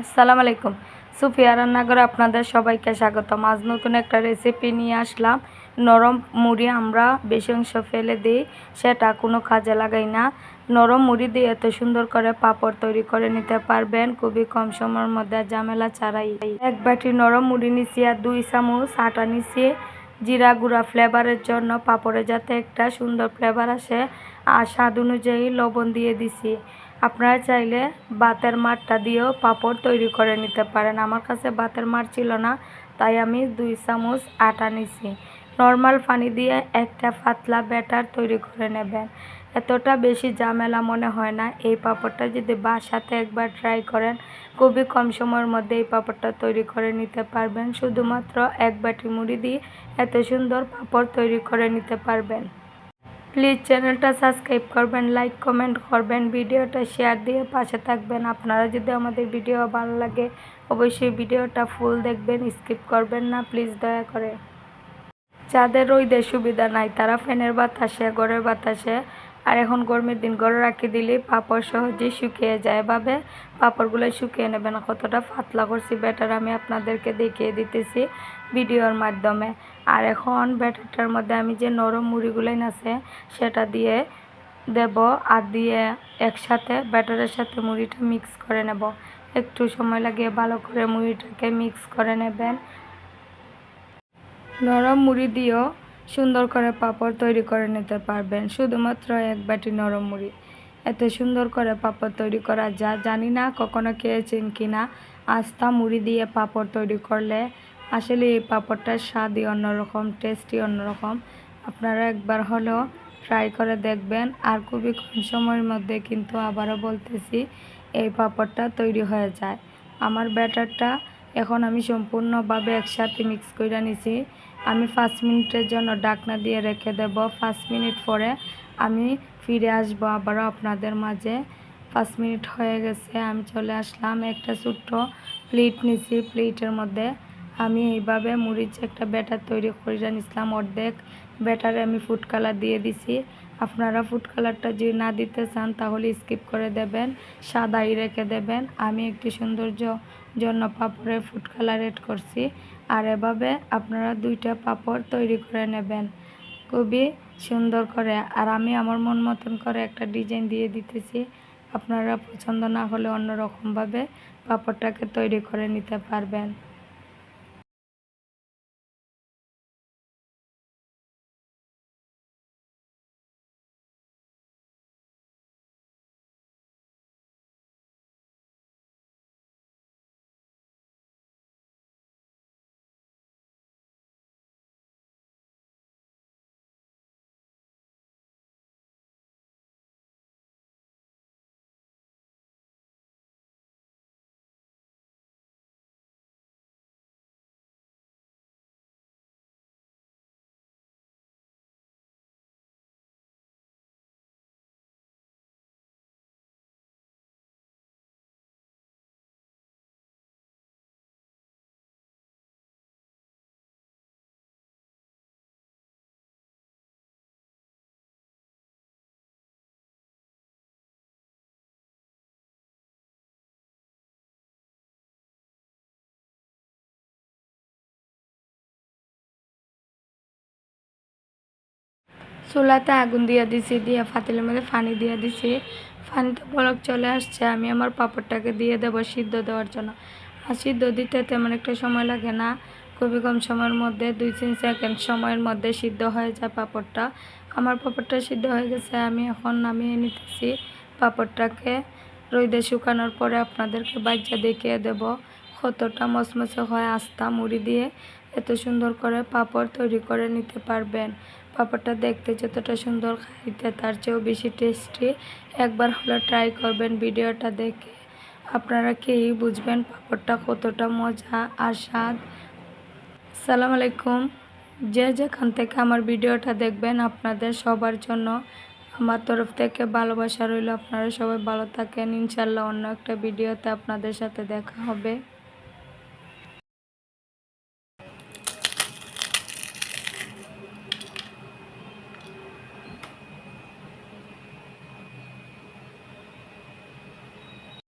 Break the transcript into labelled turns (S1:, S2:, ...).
S1: আসসালামু আলাইকুম। সুফিয়া রান্নাঘরে আপনাদের সবাইকে স্বাগতম। আজ নতুন একটা রেসিপি নিয়ে আসলাম। নরম মুড়ি আমরা বেশি অংশ ফেলে দিই, সেটা কোনো কাজে লাগাই না। নরম মুড়ি দিয়ে এত সুন্দর করে পাপড় তৈরি করে নিতে পারবেন, খুবই কম সময়ের মধ্যে ঝামেলা ছাড়াই। এক বাটি নরম মুড়ি নিছি আর দুই চামচ আটা নিছি। জিরা গুঁড়া ফ্লেভারের জন্য পাপড়ে যাতে একটা সুন্দর ফ্লেভার আসে। আর স্বাদ অনুযায়ী লবণ দিয়ে দিছি। আপনারা চাইলে বাতের মাঠটা দিয়েও পাপড় তৈরি করে নিতে পারেন। আমার কাছে বাতের মাঠ ছিল না, তাই আমি দুই চামচ আটা নিছি। নর্মাল পানি দিয়ে একটা পাতলা ব্যাটার তৈরি করে নেবেন। এতটা বেশি ঝামেলা মনে হয় না, এই পাপড়টা যদি বাসাতে একবার ট্রাই করেন, খুবই কম সময়ের মধ্যে এই পাপড়টা তৈরি করে নিতে পারবেন। শুধুমাত্র এক বাটি মুড়ি দিয়ে এত সুন্দর পাপড় তৈরি করে নিতে পারবেন। প্লিজ চ্যানেলটা সাবস্ক্রাইব করবেন, লাইক, কমেন্ট করবেন, ভিডিওটা শেয়ার দিয়ে পাশে থাকবেন। আপনারা যদি আমাদের ভিডিও ভালো লাগে, অবশ্যই ভিডিওটা ফুল দেখবেন, স্কিপ করবেন না, প্লিজ দয়া করে। যাদের রোদের সুবিধা নাই, তারা ফ্যানের বাতাসে ঘরের বাতাসে আর এখন গরমের দিন, ঘরে রাখি দিলে, পাপড় সহজেই শুকিয়ে যায় এভাবে পাপড়গুলো শুকিয়ে নেবেন কতটা পাতলা করছি, ব্যাটার আমি আপনাদেরকে দেখিয়ে দিতেছি ভিডিওর মাধ্যমে। আর এখন ব্যাটারটার মধ্যে আমি যে নরম মুড়িগুলোই আছে সেটা দিয়ে দেব আর দিয়ে একসাথে ব্যাটারের সাথে মুড়িটা মিক্স করে নেব। একটু সময় লাগিয়ে ভালো করে মুড়িটাকে মিক্স করে নেবেন। নরম মুড়ি দিয়েও সুন্দর করে পাপড় তৈরি করে নিতে পারবেন। শুধুমাত্র এক বাটি নরম মুড়ি। এত সুন্দর করে পাপড় তৈরি করা যা জানি না কখনো খেয়েছেন কি না। আস্তা মুড়ি দিয়ে পাপড় তৈরি করলে আসলে এই পাপড়টার স্বাদই অন্যরকম, টেস্টই অন্যরকম। আপনারা একবার হলেও ট্রাই করে দেখবেন। আর খুবই কম সময়ের মধ্যে কিন্তু আবারও বলতেছি, এই পাপড়টা তৈরি হয়ে যায়। আমার ব্যাটারটা এখন আমি সম্পূর্ণভাবে একসাথে মিক্স করে নিছি। আমি পাঁচ মিনিটের জন্য ডাকনা দিয়ে রেখে দেব। পাঁচ মিনিট পরে আমি ফিরে আসব আবারও আপনাদের মাঝে। পাঁচ মিনিট হয়ে গেছে, আমি চলে আসলাম একটা ছোট্ট প্লেট নিছি। প্লেটের মধ্যে আমি এইভাবে মুড়ির একটা ব্যাটার তৈরি করে নিছিলাম অর্ধেক। ব্যাটারে আমি ফুড কালার দিয়ে দিছি। আপনারা ফুড কালারটা যদি না দিতে চান, তাহলে স্কিপ করে দেবেন। সাদাই রেখে দেবেন। আমি একটি সৌন্দর্য জন্য পাপড়ের ফুড কালার এড করছি। আর এভাবে আপনারা দুইটা পাপড় তৈরি করে নেবেন। খুবই সুন্দর করে। আর আমি আমার মন মতন করে একটা ডিজাইন দিয়ে দিতেছি। আপনারা পছন্দ না হলে অন্যরকমভাবে পাপড়টাকে তৈরি করে নিতে পারবেন। চুলাতে আগুন দিয়ে দিছি, দিয়ে ফাতিলের মধ্যে পানি দিয়ে দিছি। পানিতে বরফ চলে আসছে, আমি আমার পাপড়টাকে দিয়ে দেব সিদ্ধ দেওয়ার জন্য। আর সিদ্ধ দিতে তেমন একটা সময় লাগে না, খুবই কম সময়ের মধ্যে, দুই তিন সেকেন্ড সময়ের মধ্যে সিদ্ধ হয়ে যায় পাপড়টা। আমার পাপড়টা সিদ্ধ হয়ে গেছে, আমি এখন নামিয়ে নিতেছি পাপড়টাকে। রোদে শুকানোর পরে আপনাদেরকে বাচ্চা দেখিয়ে দেব, কতটা মচমচে হয় আস্তা মুড়ি দিয়ে। এত সুন্দর করে পাপড় তৈরি করে নিতে পারবেন। পাপড়টা দেখতে যতটা সুন্দর খাইতে, তার চেয়েও বেশি টেস্টি একবার হলো ট্রাই করবেন ভিডিওটা দেখে। আপনারা কেই বুঝবেন পাপড়টা কতটা মজা আর স্বাদ। সালাম আলাইকুম। যে যেখান থেকে আমার ভিডিওটা দেখবেন, আপনাদের সবার জন্য আমার তরফ থেকে ভালোবাসা রইল। আপনারা সবাই ভালো থাকেন। ইনশাল্লাহ অন্য একটা ভিডিওতে আপনাদের সাথে দেখা হবে।